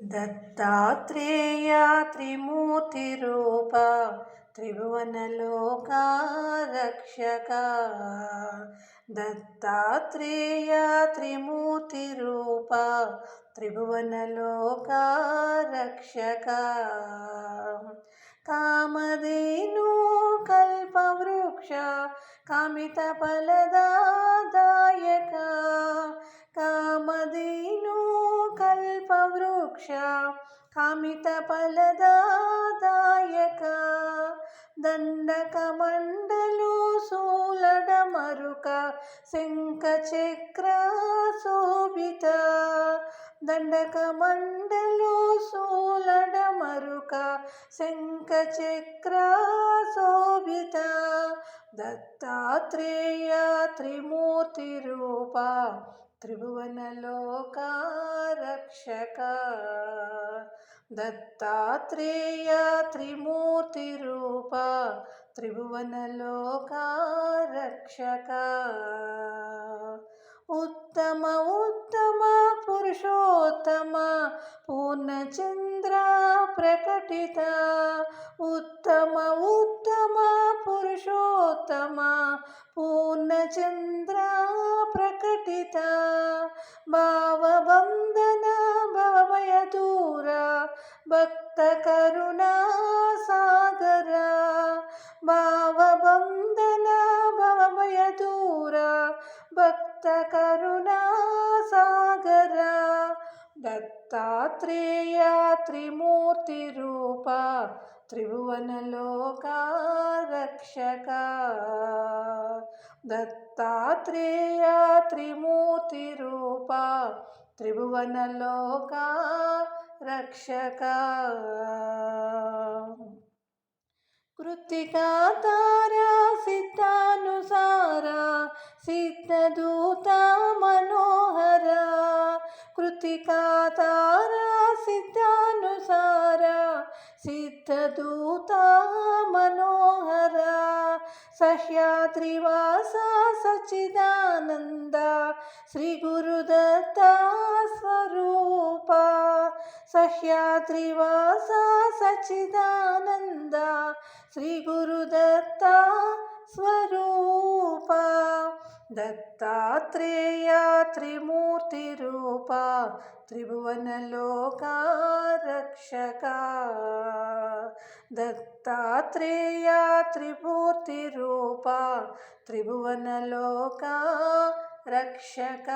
దత్తాత్రేయ త్రిమూర్తిరూప త్రిభువనలోకా రక్షక దత్తాత్రేయ త్రిమూర్తిరూప త్రిభువనలోకా రక్షక కామధేను కల్పవృక్ష కామిత ఫలదాయక కామధేను కల్పవృక్ష కామిత ఫలదాయక దండకమండలు సూలడమరుక శంఖ చక్ర శోభిత దండకమండలు సూలడమరుక శంఖ చక్ర శోభిత దత్తాత్రేయ త్రిమూర్తి రూప త్రిభువనలోకారక్షక దత్తాత్రేయ త్రిమూర్తిరూప త్రిభువనలోకారక్షక ఉత్తమ ఉత్తమ పురుషోత్తమ పూర్ణచంద్ర ప్రకటిత ఉత్తమ ఉత్తమ పురుషోత్తమ పూర్ణచంద్ర ప్రకటిత భావబంధన భవభయదూర భక్త కరుణా సాగర. భావబంధన భవభయదూర భక్త కరుణా సాగర. దత్తాత్రేయ త్రిమూర్తి రూప. త్రిభువనలోకా రక్షక దత్తాత్రేయ త్రిమూర్తి రూప త్రిభువనలోకా రక్షక. కృతికా తారా సిద్ధానుసార సిద్ధదూత మనోహర. కృతికా తారా సిద్ధానుసార సిద్ధదూత మనోహర. శ్రీవాస సచిదానంద శ్రీ గురుదత్త స్వరూప సహ్యాద్రివాస సచిదానంద శ్రీ గురుదత్త స్వరూప దత్తాత్రేయ త్రిమూర్తిరూప త్రిభువనలోకా రక్షక. దత్తాత్రేయ త్రిమూర్తిరూప త్రిభువనలోక రక్షక.